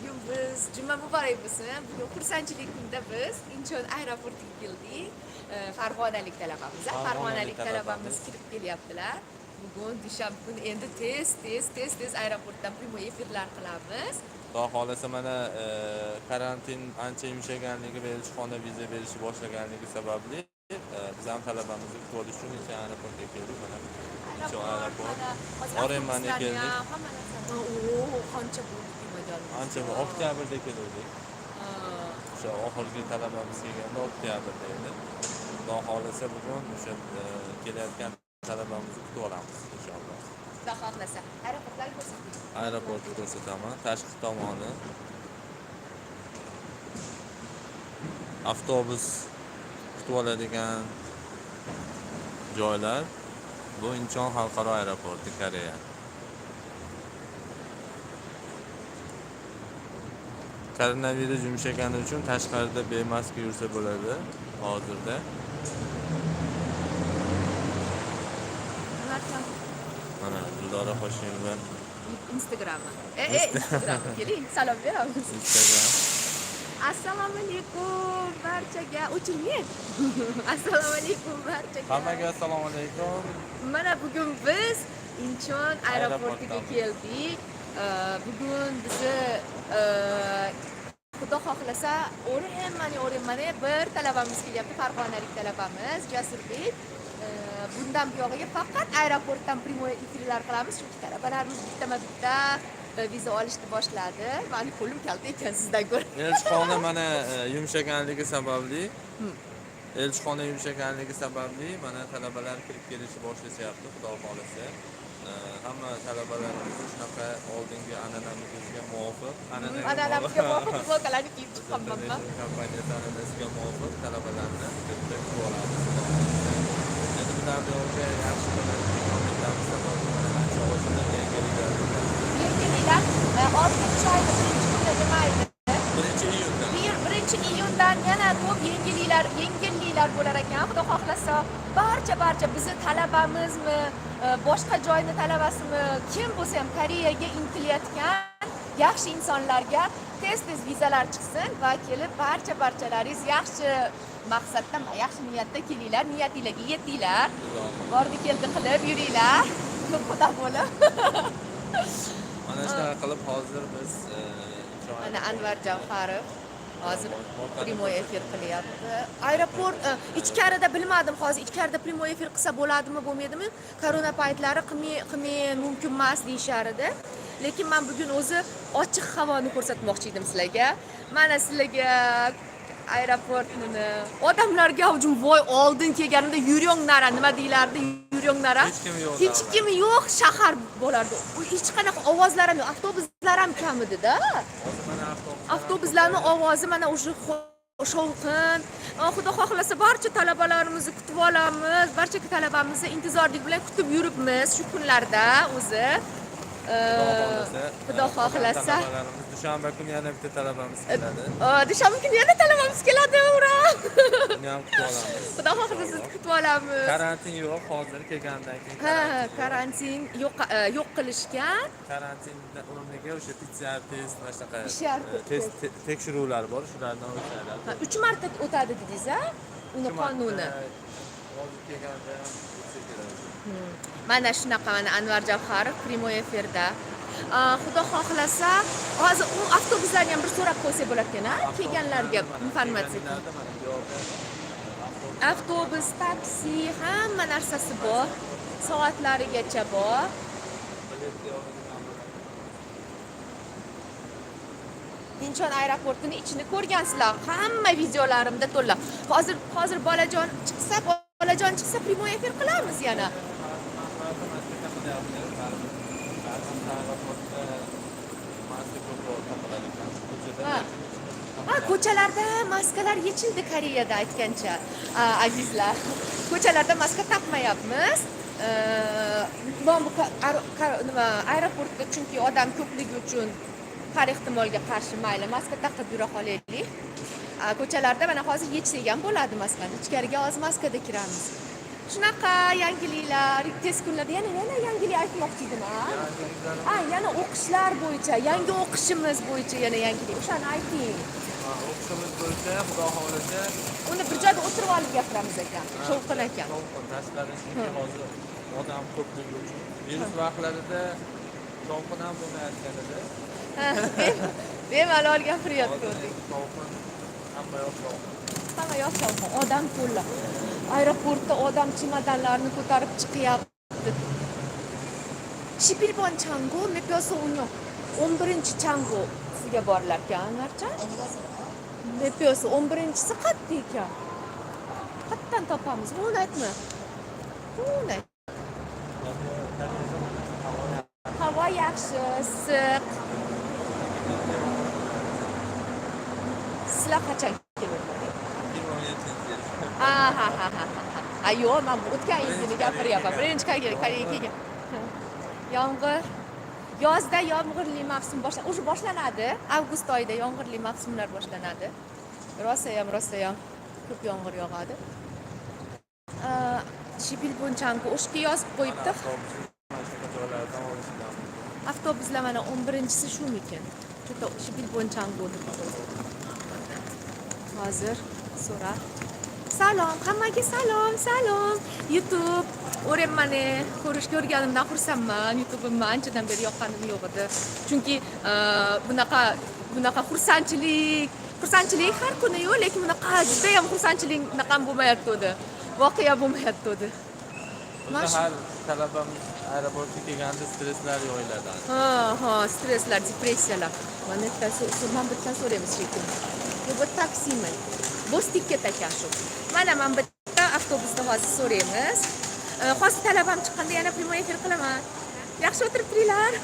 bugun biz juma muborak bo'lsin bugun xursandchilik kunida biz inchon aeroportiga keldik E, farg'onalik talabamiz a? Farg'onalik farg'onalik talabamiz talabamiz. kirib kelyaptilar bugun dushanba kuni endi tez tez tez tez aeroportdan prямой efirlar qilamiz xudo xohlasa mana e, karantin ancha yumshaganligi va elchixona viza berishni boshlaganligi sababli e, biz ham talabamizni kutib olish uchun necha aeroportga keldik mana necha aeroport Orenmanga keldik. hamma narsa o qancha bo'ldi imajon ancha oktyabrda keluvdik o'sha oxirgi talabamiz kelganda oktyabrda edi xudo xohlasa bugun o'sha e, kelayotgan talabamizni kutib olamiz inshaalloh xudo xohlasa aeroportlarni ko'rsating aeroportni ko'rsataman tashqi tomoni avtobus kutib oladigan joylar. Bu inchon xalqaro aeroporti koreya koronavirus yumshagani uchun tashqarida bemaska yursa bo'ladi hozirda mana dildora hoshimova instagrammi e e instagrammi keling salom beramiz instagram. Assalomu alaykum barchaga o'chiring assalomu alaykum barchaga hammaga assalomu alaykum mana bugun biz inchon aeroportiga keldik bugun bizni xudo xohlasa o'rinmani o'rinmani bir talabamiz kelyapti farg'onalik talabamiz jasurbek bundan buyog'iga faqat aeroportdan prямой efirlar qilamiz chunki talabalarimiz bittama bitta e, viza olishni boshladi. Mani qo'lim kalta ekan sizdan ko'ra. Elchixona mana e, yumshaganligi sababli. Hmm. elchixona yumshaganligi sababli mana talabalar kirib kelishni boshlashyapti xudo xohlasa hamma talabalarimiz shunaqa oldingi an'anamizga muvofiq. Ananamizga muvofiq. futbolkalarni kiyib International kompaniyasi an'anasiga muvofiq talabalarni bitta kutib olamiz. Xudo xohlasa. endi bular buyog'iga yaxshi bir imkoniyatlarimiz sababli mana ancha oldindan yangiliklar yengilliklar e, oltinchi oyda birinchi kunda demaydi birinchi iyunda bir birinchi iyundan yana ko'p yengilliklar yengilliklar bo'lar ekan xudo xohlasa barcha bizni talabamizmi e, boshqa joyni talabasimi kim bo'lsa ham koreyaga intilayotgan yaxshi insonlarga tez tez vizalar chiqsin va kelib barcha barchalaringiz yaxshi maqsadda yaxshi niyatda kelinglar niyatinglarga yetinglar bordi keldi qilib yuringlar ko'p xudo bo'lib. Mana shunaqa qilib hozir biz e, mana anvar javharov hozir Orqada prямой efir qilyapti aeroport e, ichkarida bilmadim hozir ichkarida prямой efir qilsa bo'ladimi bo'lmaydimi korona paytlari qilmay qilmay mumkin emas deyishar edi lekin man bugun o'zi ochiq havoni ko'rsatmoqchi edim sizlarga mana sizlarga aeroportni odamlarga hujum voy oldin kelganimda yuringlar nima deyilardi yuringlar Hech kim yo'q hech kim yo'q shahar bo'lardi U hech qanaqa ovozlar ham yo'q avtobuslar ham kam edida hozir mana avtobus avtobuslarni ovozi mana уже shovqin xudo xohlasa barcha talabalarimizni kutib olamiz. Barcha talabamizni intizorlik bilan kutib yuribmiz shu kunlarda o'zi. Xudo xohlasa dushanba kuni yana bitta talabamiz keladi dushanba kuni yana talabamiz keladi ura uni ham kutib olamiz xudo xohlasa sizni kutib olamiz karantin yo'q hozir kelgandan keyin ha karantin yo'q. qilishgan karantin o'rniga o'sha pcr test mana shunaqa test te- tekshiruvlar bor shulardan o'tadi Ha, uch marta o'tadi dedingiz a uni qonuni hozir kelganda. Mana shunaqa mana anvar javharov prямой efirda xudo xohlasa hozir u avtobuslarni ham bir so'rab qo'ysak bo'larkan a kelganlarga informatsiya. Avtobus taksi hamma narsasi bor. Soatlarigacha bor. Inchon aeroportini ichini ko'rgansizlar hamma videolarimda to'la. Hozir hozir bolajon chiqsa bolajon chiqsa prямой efir qilamiz yana Ha. Ha, ko'chalarda maskalar yechildi Koreyada aytgancha azizlar. Ko'chalarda maska taqmayapmiz. E, mana bu nima aeroportda chunki odam ko'pligi uchun har ehtimolga qarshi mayli maska taqib yura qolaylik. Ko'chalarda mana hozir yechsak ham bo'ladi maskani. Ichkariga hozir maskada kiramiz. Shunaqa yangiliklar tez kunlarda yana yana yangilik aytmoqchi edim a Yangiliklarimiz a yana o'qishlar bo'yicha yangi o'qishimiz bo'yicha yana yangilik o'shani ayting ha, o'qishimiz bo'yicha xudo xohlasa uni bir joyda o'tirib olib gapiramiz ekan shovqin ekan shovqin tashqari chunki hozir odam ko'pligi uchun virus vaqtlarida shovqin ham bo'lmayotganida Ha, be- bemalol gapirayotgandik shovqin hamma yoq shovqin hamma yoq shovqin odam to'la aeroportda odam chemodanlarni ko'tarib chiqyapti shipilbon changu mepyoso uni o'n birinchi changusiga borilar ekan anvarjon mepyoso o'n birinchisi qayerda ekan qayerdan topamiz uni aytma uni ayt havo yaxshi issiq sizlar qachon ha ha ha ha yo'q man o'tgan yilgini gapiryapman birinchi koreyaga koreyaga yomg'ir. Yozda yomg'irli mavsum boshlanadi уже boshlanadi. Avgust oyida yomg'irli mavsumlar boshlanadi. Rosayam rosayam ko'p yomg'ir yog'adi. Shipilbunchangni o'shga yozib qo'yibdi. Avtobuslar mana o'n birinchisi shumikin что shipilbunchanggu deb hozir surat. Salom hammaga salom salom youtube. O'rayapmani ko'rish ko'rganimdan xursandman youtubimni anchadan beri yoqqanim yo'q edi chunki bunaqa bunaqa xursandchilik xursandchilik har kuni-yu lekin bunaqa judayam xursandchilik bunaqam bo'lmayapti edi voqea edi Bizda har talabamiz aeroportga kelganda stresslar yo'yiladi ha ha stresslar depressiyalar mana bitta so- so- man bittan so'raymiz shekilli yo bu taksimi bo'z tiket ekan shu mana man bitta avtobusda hozir so'raymiz E, hozir talabam chiqqanda yana прямой efir qilaman yaxshi o'tirib turinglar